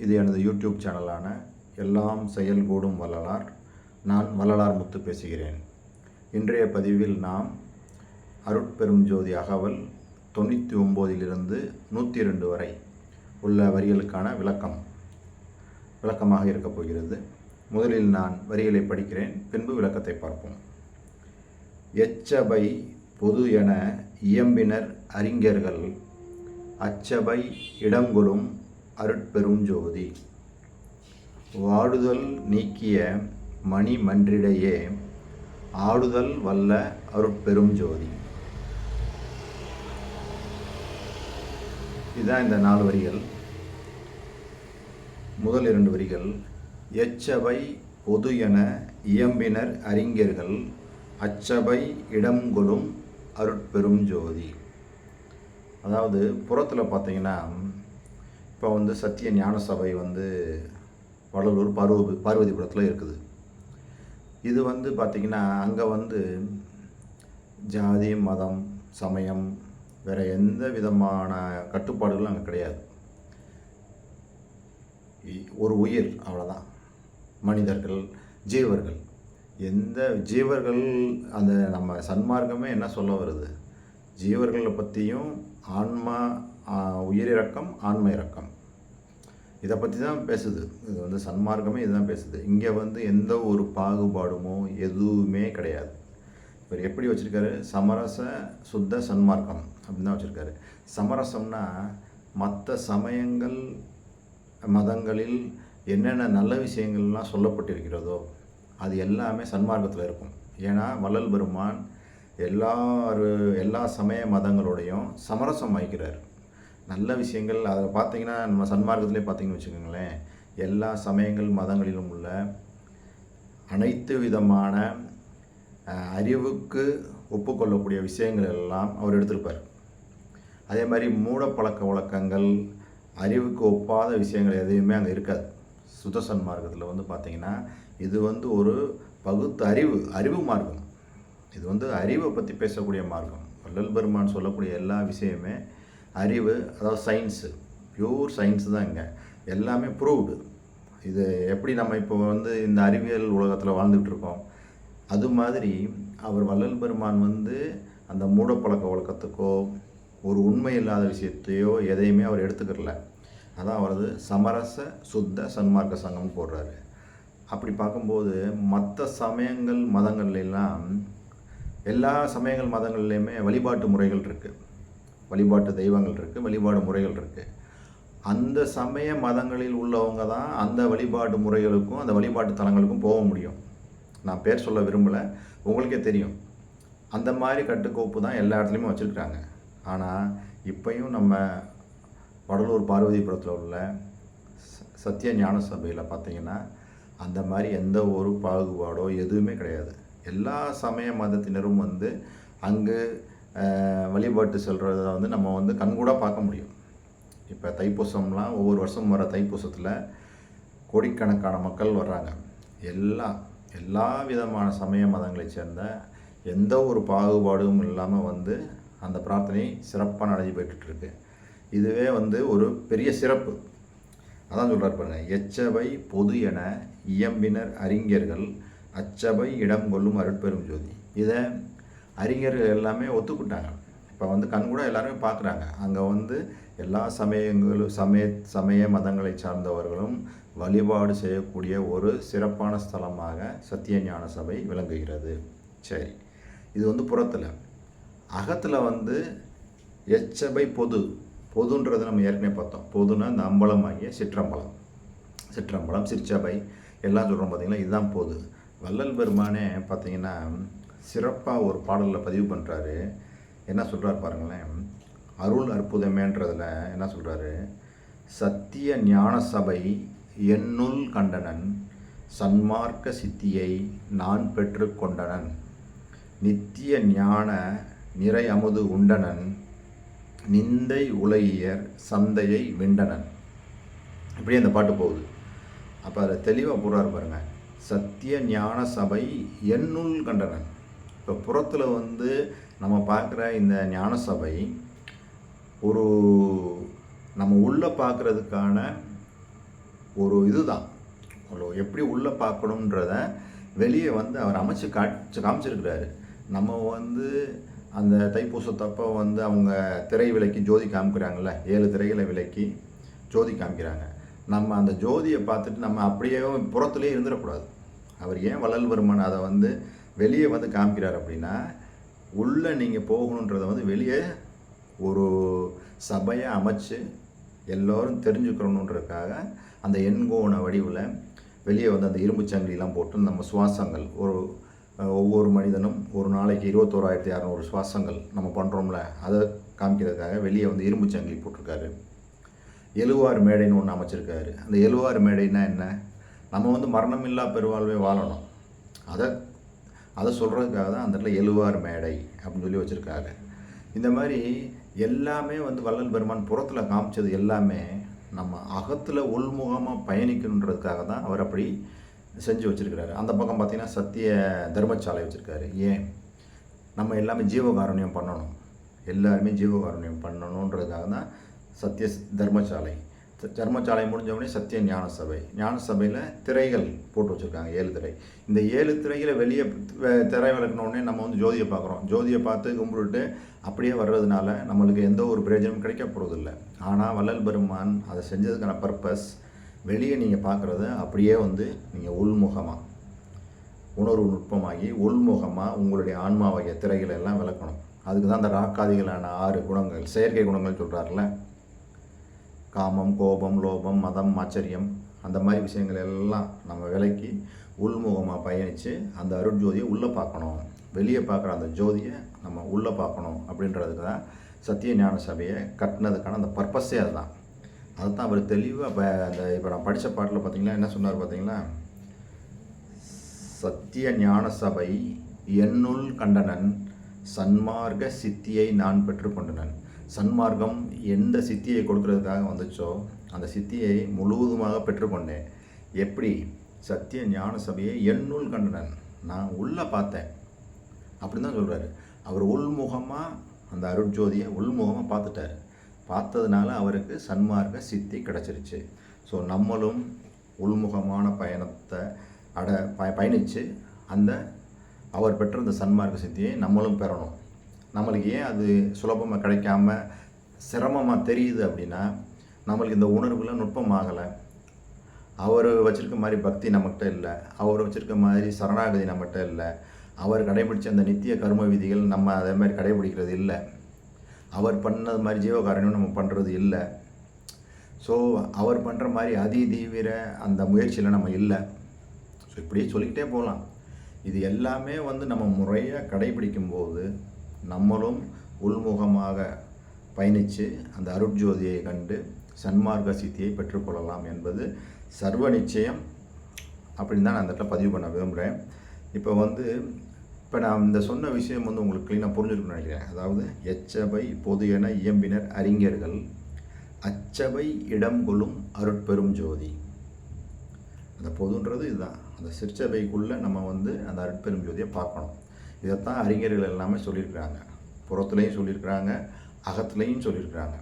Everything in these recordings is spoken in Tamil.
இது எனது யூடியூப் சேனலான எல்லாம் செயல்கூடும் வள்ளலார். நான் வள்ளலார் முத்து பேசுகிறேன். இன்றைய பதிவில் நாம் அருட்பெரும் ஜோதி அகவல் தொண்ணூற்றி ஒம்போதிலிருந்து நூற்றி ரெண்டு வரை உள்ள வரிகளுக்கான விளக்கம். விளக்கமாக இருக்கப் போகிறது. முதலில் நான் வரிகளை படிக்கிறேன் பின்பு விளக்கத்தை பார்ப்போம். எச்சபை பொது என இயம்பினர் அறிஞர்கள் அச்சபை இடங்கொளும் அருட்பெரும் ஜோதி. வாடுதல் நீக்கிய மணி மன்றிடையே ஆடுதல் வல்ல அருட்பெரும் ஜோதி. இதுதான் இந்த நாலு வரிகள். முதல் இரண்டு வரிகள். எச்சபை பொது என இயம்பினர் அறிஞர்கள் அச்சபை இடங்கொளும் அருட்பெரும் ஜோதி. அதாவது புறத்தில் பார்த்தீங்கன்னா இப்போ வந்து சத்திய ஞான சபை வந்து வடலூர் பார்வதி பார்வதிபுரத்தில் இருக்குது. இது வந்து பார்த்திங்கன்னா அங்கே வந்து ஜாதி மதம் சமயம் வேறு எந்த விதமான கட்டுப்பாடுகளும் அங்கே கிடையாது. ஒரு உயிர் அவ்வளோதான் மனிதர்கள் ஜீவர்கள். எந்த ஜீவர்கள் அந்த நம்ம சன்மார்க்கமே என்ன சொல்ல வருது? ஜீவர்களை பற்றியும் ஆன்மா உயிரிறக்கம் ஆன்ம இறக்கம். இதை பற்றி தான் பேசுது. இது வந்து சன்மார்க்கமே இதுதான் பேசுது. இங்கே வந்து எந்த ஒரு பாகுபாடுமோ எதுவுமே கிடையாது. இவர் எப்படி வச்சுருக்காரு? சமரச சுத்த சன்மார்க்கம் அப்படின்னு தான் வச்சுருக்காரு. சமரசம்னா மற்ற சமயங்கள் மதங்களில் என்னென்ன நல்ல விஷயங்கள்லாம் சொல்லப்பட்டிருக்கிறதோ அது எல்லாமே சன்மார்க்கத்தில் இருக்கும். ஏன்னா வள்ளல் பெருமான் எல்லாரு எல்லா சமய மதங்களோடையும் சமரசம் வைக்கிறார் நல்ல விஷயங்கள் அதில் பார்த்தீங்கன்னா நம்ம சன்மார்க்கத்திலே பார்த்தீங்கன்னு வச்சுக்கோங்களேன் எல்லா சமயங்கள் மதங்களிலும் உள்ள அனைத்து விதமான அறிவுக்கு ஒப்புக்கொள்ளக்கூடிய விஷயங்கள் எல்லாம் அவர் எடுத்திருப்பார். அதே மாதிரி மூடப்பழக்க வழக்கங்கள் அறிவுக்கு ஒப்பாத விஷயங்கள் எதையுமே அங்கே இருக்காது. சுத்த சன்மார்க்கத்தில் வந்து பார்த்திங்கன்னா இது வந்து ஒரு பகுத்து அறிவு அறிவு மார்க்கம். இது வந்து அறிவை பற்றி பேசக்கூடிய மார்க்கம். வள்ளல் பெருமான் சொல்லக்கூடிய எல்லா விஷயமே அறிவு அதாவது சயின்ஸு பியூர் சயின்ஸ் தான் இங்கே. எல்லாமே ப்ரூவ்டு இது எப்படி நம்ம இப்போ வந்து இந்த அறிவியல் உலகத்தில் வாழ்ந்துகிட்டு இருக்கோம்? அது மாதிரி அவர் வள்ளல் பெருமான் வந்து அந்த மூடப்பழக்க வழக்கத்துக்கோ ஒரு உண்மை இல்லாத விஷயத்தையோ எதையுமே அவர் எடுத்துக்கிறல. அதான் அவரது சமரச சுத்த சன்மார்க்க சங்கம்னு போடுறாரு. அப்படி பார்க்கும்போது மற்ற சமயங்கள் மதங்கள்லாம் எல்லா சமயங்கள் மதங்கள்லையுமே வழிபாட்டு முறைகள் இருக்குது வழிபாட்டு தெய்வங்கள் இருக்குது வழிபாடு முறைகள் இருக்குது அந்த சமய மதங்களில் உள்ளவங்க தான் அந்த வழிபாட்டு முறைகளுக்கும் அந்த வழிபாட்டு தலங்களுக்கும் போக முடியும். நான் பேர் சொல்ல விரும்பலை உங்களுக்கே தெரியும். அந்த மாதிரி கட்டுக்கோப்பு தான் எல்லா இடத்துலையுமே வச்சுருக்காங்க ஆனால் இப்பையும் நம்ம வடலூர் பார்வதிபுரத்தில் உள்ள சத்திய ஞான சபையில் பார்த்திங்கன்னா அந்த மாதிரி எந்த ஒரு பாகுபாடோ எதுவுமே கிடையாது. எல்லா சமய மதத்தினரும் வந்து அங்கு வழிபாட்டு செல்கிறத வந்து நம்ம வந்து கண்கூட பார்க்க முடியும். இப்போ தைப்பூசம்லாம் ஒவ்வொரு வருஷம் வர தைப்பூசத்தில் கோடிக்கணக்கான மக்கள் வர்றாங்க. எல்லா எல்லா விதமான சமய மதங்களைச் சேர்ந்த எந்த ஒரு பாகுபாடும் இல்லாமல் வந்து அந்த பிரார்த்தனை சிறப்பாக நடந்து போயிட்டுருக்கு. இதுவே வந்து ஒரு பெரிய சிறப்பு. அதான் சொல்கிறார் பாருங்கள் எச்சவை பொது என இயம்பினர் அறிஞர்கள் அச்சபை இடம் கொள்ளும் அருட்பெரும் ஜோதி. இதை அறிஞர்கள் எல்லாமே ஒத்துக்கிட்டாங்க. இப்போ வந்து கண்கூட எல்லாருமே பார்க்குறாங்க அங்கே வந்து எல்லா சமயங்களும் சமய சமய மதங்களை சார்ந்தவர்களும் வழிபாடு செய்யக்கூடிய ஒரு சிறப்பான ஸ்தலமாக சத்தியஞான சபை விளங்குகிறது. சரி. இது வந்து புறத்தில். அகத்தில் வந்து எச்சபை பொது. பொதுன்றது நம்ம ஏற்கனவே பார்த்தோம். பொதுன்னா இந்த அம்பலமாகிய சிற்றம்பலம். சிற்றம்பலம் சிற்சபை எல்லாம் சொல்கிறோம் பார்த்திங்கன்னா இதுதான் பொது. வள்ளல் பெருமானே பார்த்தீங்கன்னா சிறப்பாக ஒரு பாடலில் பதிவு பண்ணுறாரு என்ன சொல்கிறார் பாருங்களேன். அருள் அற்புதமேன்றதில் என்ன சொல்கிறாரு சத்திய ஞான சபை என்னுள் கண்டனன் சன்மார்க்க சித்தியை நான் பெற்று கொண்டனன் நித்திய ஞான நிறை அமுது உண்டனன் நிந்தை உலகியர் சந்தையை விண்டனன் இப்படியே அந்த பாட்டு போகுது. அப்போ அதை தெளிவாக போடுறாரு பாருங்கள் சத்திய ஞான சபை என்னுள் கண்டனன் இப்போ புறத்தில் வந்து நம்ம பார்க்குற இந்த ஞான சபை ஒரு நம்ம உள்ளே பார்க்குறதுக்கான ஒரு இதுதான். அவ்வளோ எப்படி உள்ளே பார்க்கணுன்றத வெளியே வந்து அவர் அமைச்சு காட்சி காமிச்சிருக்கிறாரு. நம்ம வந்து அந்த தைப்பூசத்தப்போ வந்து அவங்க திரை விலைக்கு ஜோதி காமிக்கிறாங்கல்ல ஏழு திரைகளை விலைக்கு ஜோதி காமிக்கிறாங்க. நம்ம அந்த ஜோதியை பார்த்துட்டு நம்ம அப்படியே புறத்துலேயே இருந்துடக்கூடாது. அவர் ஏன் வள்ளல் வருமன் அதை வந்து வெளியே வந்து காமிக்கிறார் அப்படின்னா உள்ளே நீங்கள் போகணுன்றதை வந்து வெளியே ஒரு சபையை அமைச்சு எல்லோரும் தெரிஞ்சுக்கணுன்றதுக்காக அந்த எண்கோண வடிவில் வெளியே வந்து அந்த இரும்பு சங்கிலிலாம் போட்டு நம்ம சுவாசங்கள் ஒரு ஒவ்வொரு மனிதனும் ஒரு நாளைக்கு இருபத்தோராயிரத்தி அறநூறு சுவாசங்கள் நம்ம பண்ணுறோம்ல அதை காமிக்கிறதுக்காக வெளியே வந்து இரும்பு சங்கிலி போட்டிருக்காரு. எழுவார் மேடைன்னு ஒன்று அமைச்சிருக்காரு. அந்த எழுவார் மேடைன்னா என்ன? நம்ம வந்து மரணமில்லா பெருவாழ்வே வாழணும். அதை அதை சொல்கிறதுக்காக தான் அந்த இடத்துல எழுவார் மேடை அப்படின்னு சொல்லி வச்சுருக்காரு இந்த மாதிரி எல்லாமே வந்து வள்ளல் பெருமான் புறத்தில் காமிச்சது எல்லாமே நம்ம அகத்தில் உள்முகமாக பயணிக்கணுன்றதுக்காக தான் அவர் அப்படி செஞ்சு வச்சுருக்கிறாரு. அந்த பக்கம் பார்த்திங்கன்னா சத்திய தர்மசாலை வச்சுருக்காரு. ஏன்? நம்ம எல்லாமே ஜீவகாருண்யம் பண்ணணும். எல்லாருமே ஜீவகாருண்யம் பண்ணணுன்றதுக்காக தான் சத்திய தர்மசாலை. த- தர்மசாலை முடிஞ்சவொடனே சத்திய ஞான சபை. ஞான சபையில் திரைகள் போட்டு வச்சுருக்காங்க ஏழு திரை. இந்த ஏழு திரையில் வெளியே திரை விளக்கினோடனே நம்ம வந்து ஜோதியை பார்க்குறோம் ஜோதியை பார்த்து கும்பிட்டு அப்படியே வர்றதுனால நம்மளுக்கு எந்த ஒரு பிரயோஜனமும் கிடைக்க போகிறதில்ல ஆனால் வள்ளல் பெருமான் அதை செஞ்சதுக்கான பர்பஸ் வெளியே நீங்கள் பார்க்குறத அப்படியே வந்து நீங்கள் உள்முகமாக உணர்வு நுட்பமாகி உள்முகமாக உங்களுடைய ஆன்மாவாகிய திரைகளை எல்லாம் விளக்கணும். அதுக்கு தான் அந்த ராக்காதிகளான ஆறு குணங்கள் செயற்கை குணங்கள் சொல்கிறாருல காமம் கோபம் லோபம் மதம் ஆச்சரியம் அந்த மாதிரி விஷயங்கள் எல்லாம் நம்ம விலக்கி உள்முகமாக பயணித்து அந்த அருட்ஜோதியை உள்ளே பார்க்கணும். வெளியே பார்க்குற அந்த ஜோதியை நம்ம உள்ளே பார்க்கணும் அப்படின்றதுக்கு தான் சத்திய ஞான சபையை கட்டினதுக்கான அந்த பர்பஸே அதுதான். அதுதான் அவர் தெளிவாக இப்போ அந்த இப்போ நான் படித்த பாட்டில் பார்த்தீங்கன்னா என்ன சொன்னார் பார்த்தீங்களா சத்திய ஞான சபை என்னுள் கண்டனன் சன்மார்க்க சித்தியை நான் பெற்றுக்கொண்டனன். சன்மார்க்கம் எந்த சித்தியை கொடுக்கறதுக்காக வந்துச்சோ அந்த சித்தியை முழுவதுமாக பெற்றுக்கொண்டேன். எப்படி? சத்திய ஞான சபையை என்னுள் கண்டனன். நான் உள்ளே பார்த்தேன். அப்படின்னு தான் சொல்கிறாரு அவர் உள்முகமாக அந்த அருட்ஜோதியை உள்முகமாக பார்த்துட்டார். பார்த்ததுனால அவருக்கு சன்மார்க்க சித்தி கிடச்சிருச்சு. ஸோ நம்மளும் உள்முகமான பயணத்தை அட ப பயணித்து அந்த அவர் பெற்ற அந்த சன்மார்க்க சித்தியை நம்மளும் பெறணும். நம்மளுக்கு ஏன் அது சுலபமாக கிடைக்காம சிரமமாக தெரியுது அப்படின்னா நம்மளுக்கு இந்த உணர்வுல நுட்பமாகலை அவர் வச்சுருக்க மாதிரி பக்தி நம்மகிட்ட இல்லை. அவர் வச்சுருக்க மாதிரி சரணாகதி நம்மகிட்ட இல்லை. அவர் கடைபிடிச்ச அந்த நித்திய கர்ம விதிகள் நம்ம அதே மாதிரி கடைபிடிக்கிறது இல்லை. அவர் பண்ணது மாதிரி ஜீவகாரணியும் நம்ம பண்ணுறது இல்லை. ஸோ அவர் பண்ணுற மாதிரி அதி தீவிர அந்த முயற்சியில் நம்ம இல்லை. ஸோ இப்படியே சொல்லிக்கிட்டே போகலாம் இது எல்லாமே வந்து நம்ம முறையாக கடைபிடிக்கும் போது நம்மளும் உள்முகமாக பயணித்து அந்த அருட்ஜோதியை கண்டு சன்மார்க்க சித்தியை பெற்றுக்கொள்ளலாம் என்பது சர்வ நிச்சயம். அப்படின்னு தான் நான் அந்த இடத்துல பதிவு பண்ண விரும்புகிறேன் இப்போ வந்து இப்போ நான் இந்த சொன்ன விஷயம் வந்து உங்களுக்கு க்ளீனாக புரிஞ்சிருக்குன்னு நினைக்கிறேன். அதாவது எச்சபை பொது என இயம்பினர் அறிஞர்கள் அச்சபை இடம் கொள்ளும் அருட்பெரும் ஜோதி. அந்த பொதுன்றது இதுதான். அந்த சிற்சபைக்குள்ளே நம்ம வந்து அந்த அருட்பெரும் ஜோதியை பார்க்கணும். இதைத்தான் அறிஞர்கள் எல்லாமே சொல்லியிருக்கிறாங்க. புறத்துலேயும் சொல்லியிருக்கிறாங்க அகத்துலேயும் சொல்லியிருக்கிறாங்க.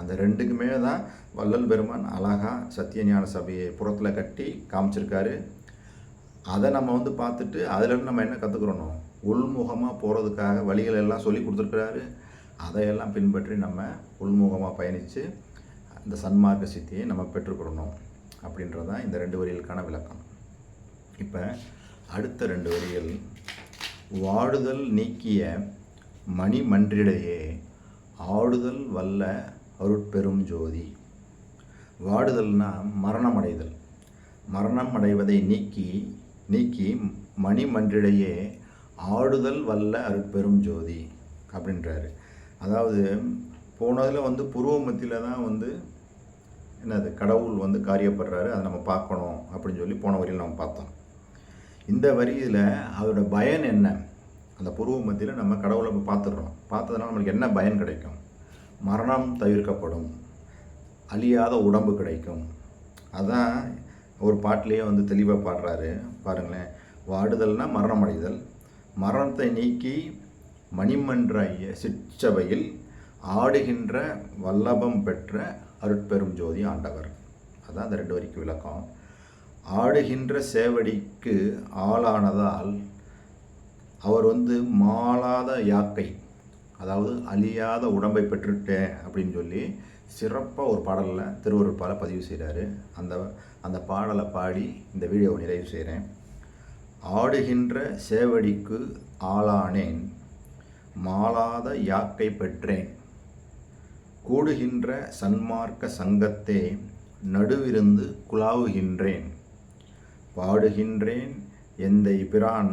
அந்த ரெண்டுக்குமே தான் வள்ளல் பெருமான் அழகா சத்தியஞான சபையை புறத்தில் கட்டி காமிச்சிருக்காரு. அதை நம்ம வந்து பார்த்துட்டு அதிலிருந்து நம்ம என்ன கற்றுக்குறணும் உள்முகமாக போகிறதுக்காக வழிகள் எல்லாம் சொல்லி கொடுத்துருக்குறாரு. அதையெல்லாம் பின்பற்றி நம்ம உள்முகமாக பயணித்து இந்த சன்மார்க்க சித்தியை நம்ம பெற்றுக்கொள்ளணும் அப்படின்றது தான் இந்த ரெண்டு வரிகளுக்கான விளக்கம். இப்போ அடுத்த ரெண்டு வரிகள் வாடுதல் நீக்கிய மணிமன்றிடையே ஆடுதல் வல்ல அருட்பெரும் ஜோதி. வாடுதல்னா மரணம் அடைதல் மரணம் அடைவதை நீக்கி நீக்கி மணிமன்றிடையே ஆடுதல் வல்ல அருட்பெரும் ஜோதி அப்படின்றாரு. அதாவது போனதில் வந்து புருவ மத்தியில் தான் வந்து என்னது கடவுள் வந்து காரியப்படுறாரு அதை நம்ம பார்க்கணும் அப்படின்னு சொல்லி போன வரையில் நம்ம பார்த்தோம். இந்த வரியில் அதோட பயன் என்ன? அந்த பூர்வ மத்தியில் நம்ம கடவுளை பார்த்துடுறோம் பார்த்ததுனால நம்மளுக்கு என்ன பயன் கிடைக்கும்? மரணம் தவிர்க்கப்படும். அழியாத உடம்பு கிடைக்கும். அதான் ஒரு பாட்டிலேயே வந்து தெளிவாக பாடுறாரு. பாருங்களேன். வாடுதல்னா மரணம் அடைதல் மரணத்தை நீக்கி மணிமன்ற சிற்சபையில் ஆடுகின்ற வல்லபம் பெற்ற அருட்பெரும் ஜோதி ஆண்டவர். அதான் அந்த ரெண்டு வரிக்கு விளக்கம். ஆடுகின்ற சேவடிக்கு ஆளானதால் அவர் வந்து மாளாத யாக்கை அதாவது அழியாத உடம்பை பெற்றுட்டேன் அப்படின்னு சொல்லி சிறப்பாக ஒரு பாடலில் திருவருட்பால பதிவு செய்கிறாரு அந்த அந்த பாடலை பாடி இந்த வீடியோவை நிறைவு செய்கிறேன் ஆடுகின்ற சேவடிக்கு ஆளானேன் மாளாத யாக்கை பெற்றேன். கூடுகின்ற சன்மார்க்க சங்கத்தே நடுவிருந்து குலாவுகின்றேன் பாடுகின்றேன் எந்தை பிரான்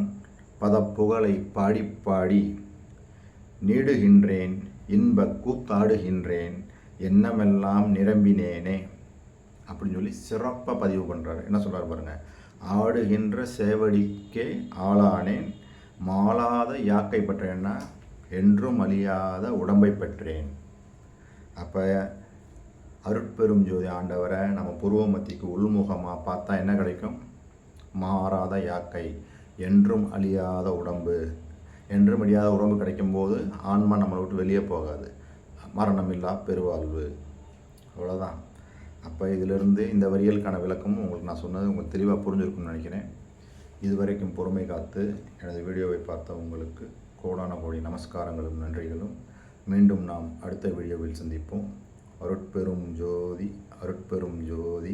பதப்புகழை பாடி பாடி நீடுகின்றேன் இன்ப கூத்தாடுகின்றேன் எண்ணமெல்லாம் நிரம்பினேனே. அப்படின்னு சொல்லி சிறப்பாக பதிவு பண்ணுறாரு என்ன சொல்கிறார் பாருங்கள் ஆடுகின்ற சேவடிக்கே ஆளானேன் மாளாத யாக்கை பற்றேன்னா என்றும் அழியாத உடம்பை பெற்றேன். அப்போ அருட்பெரும் ஜோதி ஆண்டவரை நம்ம புருவமத்திக்கு உள்முகமாக பார்த்தா என்ன கிடைக்கும்? மாறாத யாக்கை. என்றும் அழியாத உடம்பு. என்றும் அழியாத உடம்பு கிடைக்கும்போது ஆன்மா நம்மளை விட்டு வெளியே போகாது. மரணமில்லா பெருவாழ்வு. அவ்வளோதான் அப்போ இதிலிருந்து இந்த வரிகளுக்கான விளக்கமும் உங்களுக்கு நான் சொன்னது உங்களுக்கு தெளிவாக புரிஞ்சிருக்கும்னு நினைக்கிறேன். இதுவரைக்கும் பொறுமை காத்து எனது வீடியோவை பார்த்த உங்களுக்கு கோடான கோடி நமஸ்காரங்களும் நன்றிகளும். மீண்டும் நாம் அடுத்த வீடியோவில் சந்திப்போம். அருட்பெரும் ஜோதி அருட்பெரும் ஜோதி.